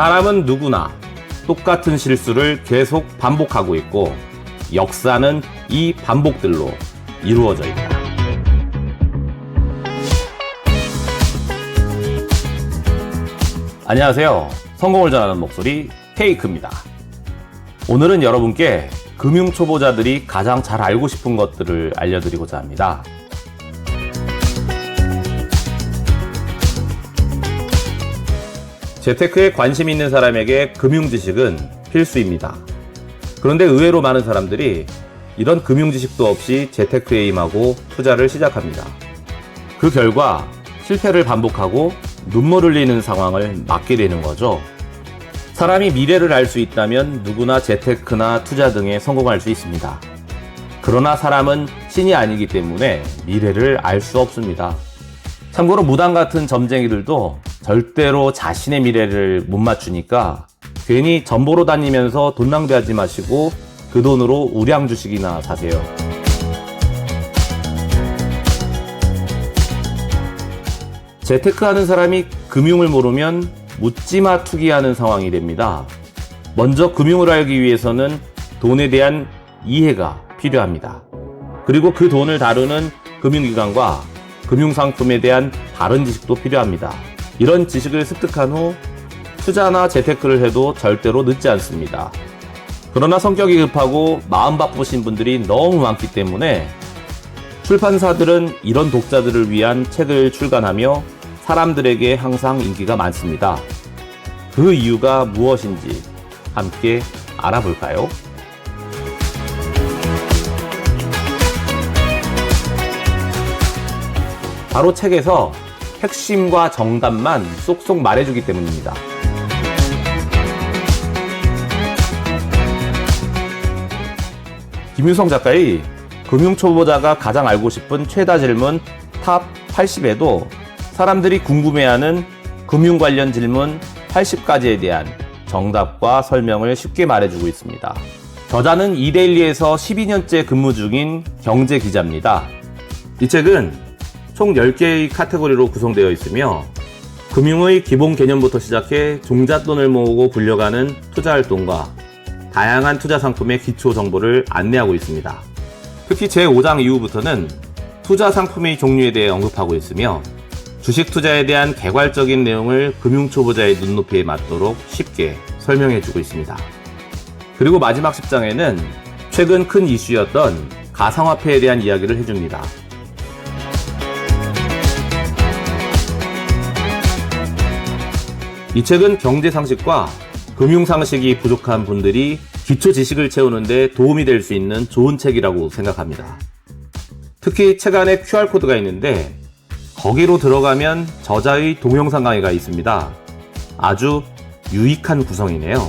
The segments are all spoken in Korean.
사람은 누구나 똑같은 실수를 계속 반복하고 있고 역사는 이 반복들로 이루어져 있다. 안녕하세요. 성공을 전하는 목소리 테이크입니다. 오늘은 여러분께 금융 초보자들이 가장 잘 알고 싶은 것들을 알려드리고자 합니다. 재테크에 관심 있는 사람에게 금융 지식은 필수입니다. 그런데 의외로 많은 사람들이 이런 금융 지식도 없이 재테크에 임하고 투자를 시작합니다. 그 결과 실패를 반복하고 눈물 흘리는 상황을 맞게 되는 거죠. 사람이 미래를 알 수 있다면 누구나 재테크나 투자 등에 성공할 수 있습니다. 그러나 사람은 신이 아니기 때문에 미래를 알 수 없습니다. 참고로 무당 같은 점쟁이들도 절대로 자신의 미래를 못 맞추니까 괜히 전보로 다니면서 돈 낭비하지 마시고 그 돈으로 우량 주식이나 사세요. 재테크 하는 사람이 금융을 모르면 묻지마 투기하는 상황이 됩니다. 먼저 금융을 알기 위해서는 돈에 대한 이해가 필요합니다. 그리고 그 돈을 다루는 금융기관과 금융상품에 대한 다른 지식도 필요합니다. 이런 지식을 습득한 후 투자나 재테크를 해도 절대로 늦지 않습니다. 그러나 성격이 급하고 마음 바쁘신 분들이 너무 많기 때문에 출판사들은 이런 독자들을 위한 책을 출간하며 사람들에게 항상 인기가 많습니다. 그 이유가 무엇인지 함께 알아볼까요? 바로 책에서 핵심과 정답만 쏙쏙 말해주기 때문입니다. 김유성 작가의 금융 초보자가 가장 알고 싶은 최다 질문 탑 80에도 사람들이 궁금해하는 금융 관련 질문 80가지에 대한 정답과 설명을 쉽게 말해주고 있습니다. 저자는 이데일리에서 12년째 근무 중인 경제 기자입니다. 이 책은 총 10개의 카테고리로 구성되어 있으며 금융의 기본 개념부터 시작해 종잣돈을 모으고 불려가는 투자 활동과 다양한 투자 상품의 기초 정보를 안내하고 있습니다. 특히 제5장 이후부터는 투자 상품의 종류에 대해 언급하고 있으며 주식 투자에 대한 개괄적인 내용을 금융 초보자의 눈높이에 맞도록 쉽게 설명해 주고 있습니다. 그리고 마지막 10장에는 최근 큰 이슈였던 가상화폐에 대한 이야기를 해줍니다. 이 책은 경제 상식과 금융 상식이 부족한 분들이 기초 지식을 채우는데 도움이 될 수 있는 좋은 책이라고 생각합니다. 특히 책 안에 QR코드가 있는데 거기로 들어가면 저자의 동영상 강의가 있습니다. 아주 유익한 구성이네요.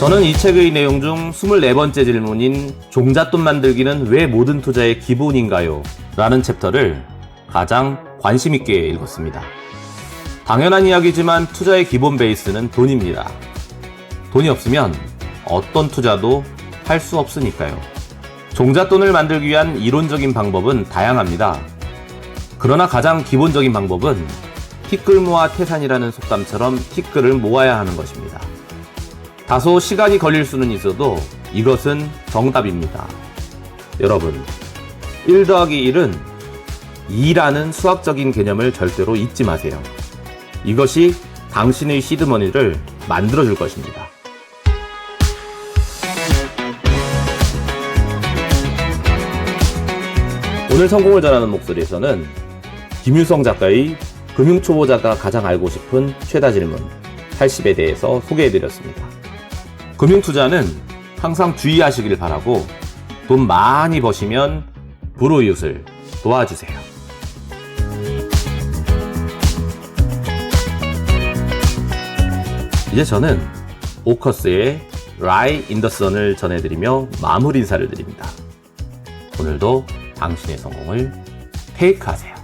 저는 이 책의 내용 중 24번째 질문인 종잣돈 만들기는 왜 모든 투자의 기본인가요? 라는 챕터를 가장 관심있게 읽었습니다. 당연한 이야기지만 투자의 기본 베이스는 돈입니다. 돈이 없으면 어떤 투자도 할 수 없으니까요. 종잣돈을 만들기 위한 이론적인 방법은 다양합니다. 그러나 가장 기본적인 방법은 티끌 모아 태산이라는 속담처럼 티끌을 모아야 하는 것입니다. 다소 시간이 걸릴 수는 있어도 이것은 정답입니다. 여러분, 1 더하기 1은 2라는 수학적인 개념을 절대로 잊지 마세요. 이것이 당신의 시드머니를 만들어줄 것입니다. 오늘 성공을 전하는 목소리에서는 김유성 작가의 금융초보자가 가장 알고 싶은 최다 질문 80에 대해서 소개해드렸습니다. 금융투자는 항상 주의하시길 바라고 돈 많이 버시면 불우이웃을 도와주세요. 이제 저는 오커스의 라이 인더선을 전해드리며 마무리 인사를 드립니다. 오늘도 당신의 성공을 테이크하세요.